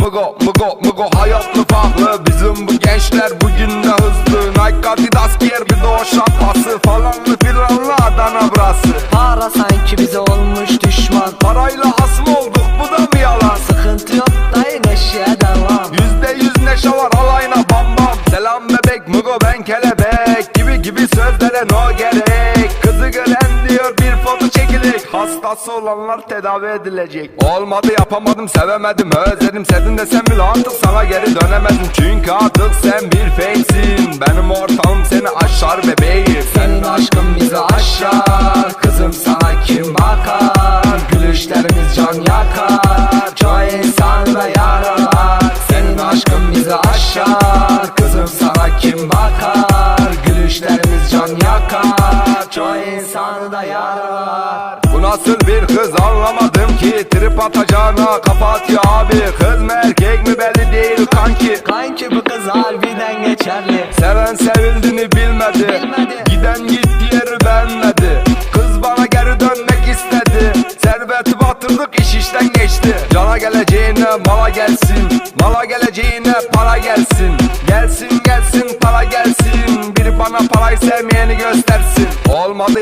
Mugo mugo mugo hayat mı farklı. Bizim bu gençler bugün de hızlı. Nike Adidas giyer bir de o şapkası Falanlı filanlı Adana brası Para sanki bize olmuş düşman. Parayla hasım olduk bu da mı yalan. Sıkıntı yok dayı neşeye devam. Yüzde yüz neşe var alayına bam bam. Selam bebek mugo ben kelebek. Gibi gibi sözlere no gerek. Kızı gören Hastası olanlar tedavi edilecek. Olmadı yapamadım sevemedim özledim. Sevdim desem bile artık sana geri dönemedim Çünkü artık sen bir fakesin. Benim ortağım seni aşar bebeğim. Senin aşkın bizi aşar. Kızım sana kim bakar? Gülüşlerimiz can yakar. Çoğu insan da yaralar. Senin aşkın bizi aşar. Kızım sana kim bakar? Gülüşlerimiz can yakar Çoğu insanı da yaralar Bu nasıl bir kız anlamadım ki. Trip atacağına kafa atıyor abi. Kız mı erkek mi belli değil kanki. Kanki bu kız harbiden geçerli. Seven sevildiğini bilmedi. Bilmedi. Giden gitti yeri beğenmedi. Kız bana geri dönmek istedi. Serveti batırdık iş işten geçti. Cana geleceğine mala gelsin. Mala geleceğine para gelsin. Gelsin gelsin para gelsin. Biri bana parayı sevmeyeni göstersin. Olmadı